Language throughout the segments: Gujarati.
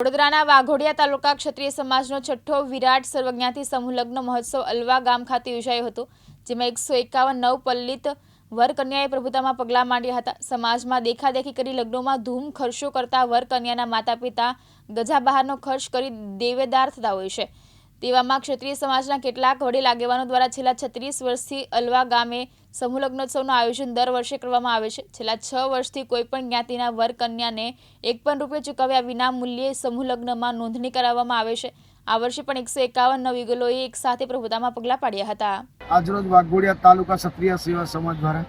વડોદરાના વાઘોડિયા તાલુકા ક્ષત્રિય સમાજનો છઠ્ઠો વિરાટ સર્વજ્ઞાતિ સમૂહ લગ્ન મહોત્સવ અલવા ગામ ખાતે યોજાયો હતો, જેમાં એકસો એકાવન નવ પલ્લિત વરકન્યાએ પ્રભુતામાં પગલાં માંડ્યા હતા. સમાજમાં દેખાદેખી કરી લગ્નોમાં ધૂમ ખર્ચો કરતા વરકન્યાના માતા પિતા ગજા બહારનો ખર્ચ કરી દેવેદાર થતા હોય છે. તેવામાં ક્ષત્રિય સમાજના કેટલાક વડીલ આગેવાનો દ્વારા છેલ્લા છત્રીસ વર્ષથી અલવા ગામે સમૂહ લગ્નોત્સવનું આયોજન દર વર્ષે કરવામાં આવે છે. છેલ્લા છ વર્ષથી કોઈપણ જ્ઞાતિના વર કન્યાને એક પણ રૂપિયો ચૂકવ્યા વિના મૂલ્યે સમૂહ લગ્નમાં નોંધણી કરાવવામાં આવે છે. આ વર્ષે પણ એકસો એકાવન નવીગલોએ એક સાથે પ્રભુતામાં પગલાં પાડ્યા હતા. આજરોજ વાઘોડિયા તાલુકા ક્ષત્રિય સેવા સમાજ દ્વારા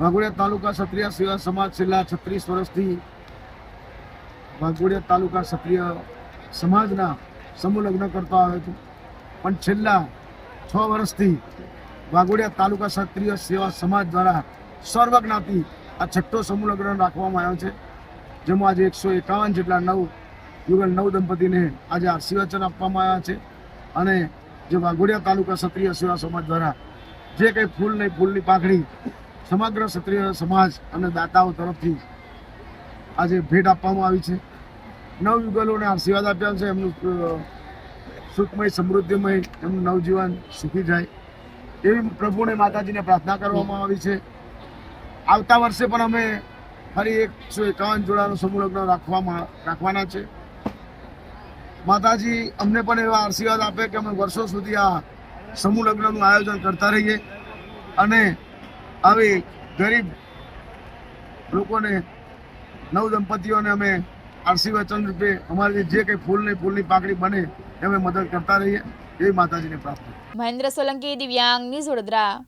વાઘોડિયા તાલુકા ક્ષત્રિય સેવા સમાજ છેલ્લા છત્રીસ વર્ષથી વાઘોડિયા તાલુકા ક્ષત્રિય સમાજના સમૂહ લગ્ન કરતો આવે છે. પણ છેલ્લા છ વર્ષથી વાઘોડિયા તાલુકા ક્ષત્રિય સેવા સમાજ દ્વારા સર્વજ્ઞાતિ આ છઠ્ઠો સમૂહ લગ્ન રાખવામાં આવ્યો છે. જેમાં આજે એકસો એકાવન જેટલા નવ યુગલ નવ દંપતીને આજે આશીર્વચન આપવામાં આવ્યા છે. અને જે વાઘોડિયા તાલુકા ક્ષત્રિય સેવા સમાજ દ્વારા જે કંઈ ફૂલ નહીં ફૂલની પાઘડી સમગ્ર ક્ષત્રિય સમાજ અને દાતાઓ તરફથી આજે ભેટ આપવામાં આવી છે. નવ યુગલોને આશીર્વાદ આપ્યા છે. એમનું સુખમય, સમૃદ્ધિમય એમનું નવજીવન સુખી જાય એવી પ્રભુને માતાજીને પ્રાર્થના કરવામાં આવી છે. આવતા વર્ષે પણ અમે ફરી એકસો એકાવન જોડાનો સમૂહ લગ્ન રાખવામાં, રાખવાના છે. માતાજી અમને પણ એવા આશીર્વાદ આપે કે અમે વર્ષો સુધી આ સમૂહ લગ્નનું આયોજન કરતા રહીએ અને આવી ગરીબ લોકોને નવ દંપતીઓને અમે આશીર્વચન રૂપે અમારી જે કંઈ ફૂલની ફૂલની પાકડી બને એ અમે મદદ કરતા રહીએ. એવી માતાજીને પ્રાપ્ત. મહેન્દ્ર સોલંકી, દિવ્યાંગ, ન્યૂઝ વડોદરા.